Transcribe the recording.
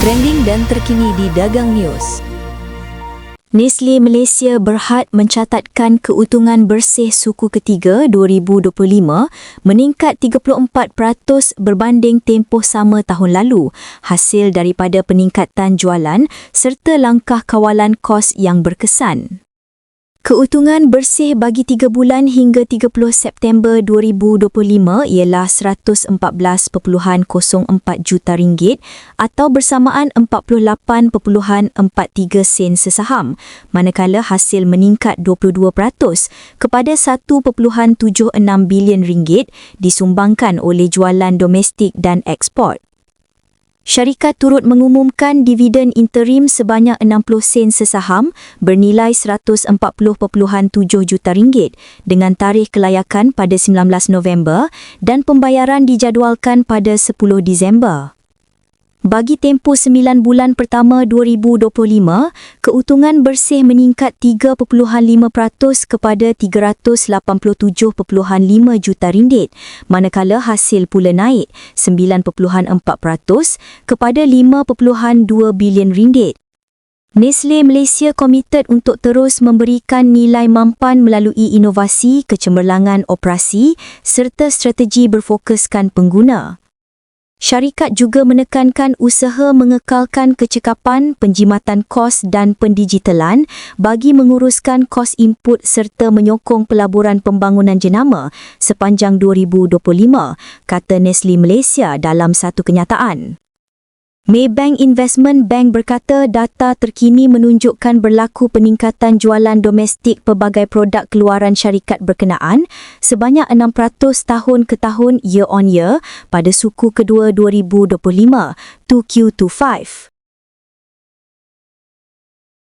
trending dan terkini di Dagang News. Nestle Malaysia berhad mencatatkan keuntungan bersih suku ketiga 2025 meningkat 34% berbanding tempoh sama tahun lalu hasil daripada peningkatan jualan serta langkah kawalan kos yang berkesan. Keuntungan bersih bagi 3 bulan hingga 30 September 2025 ialah 114.04 juta ringgit atau bersamaan 48.43 sen sesaham, manakala hasil meningkat 22% kepada 1.76 bilion ringgit disumbangkan oleh jualan domestik dan ekspor. Syarikat turut mengumumkan dividen interim sebanyak 60 sen sesaham bernilai 140.7 juta ringgit dengan tarikh kelayakan pada 19 November dan pembayaran dijadualkan pada 10 Disember. Bagi tempoh 9 bulan pertama 2025, keuntungan bersih meningkat 3.5% kepada 387.5 juta ringgit, manakala hasil pula naik 9.4% kepada 5.2 bilion ringgit. Nestle Malaysia komited untuk terus memberikan nilai mampan melalui inovasi, kecemerlangan operasi serta strategi berfokuskan pengguna. Syarikat juga menekankan usaha mengekalkan kecekapan, penjimatan kos dan pendigitalan bagi menguruskan kos input serta menyokong pelaburan pembangunan jenama sepanjang 2025, kata Nestle Malaysia dalam satu kenyataan. Maybank Investment Bank berkata data terkini menunjukkan berlaku peningkatan jualan domestik pelbagai produk keluaran syarikat berkenaan sebanyak 6% tahun ke tahun year on year pada suku kedua 2025 2Q25.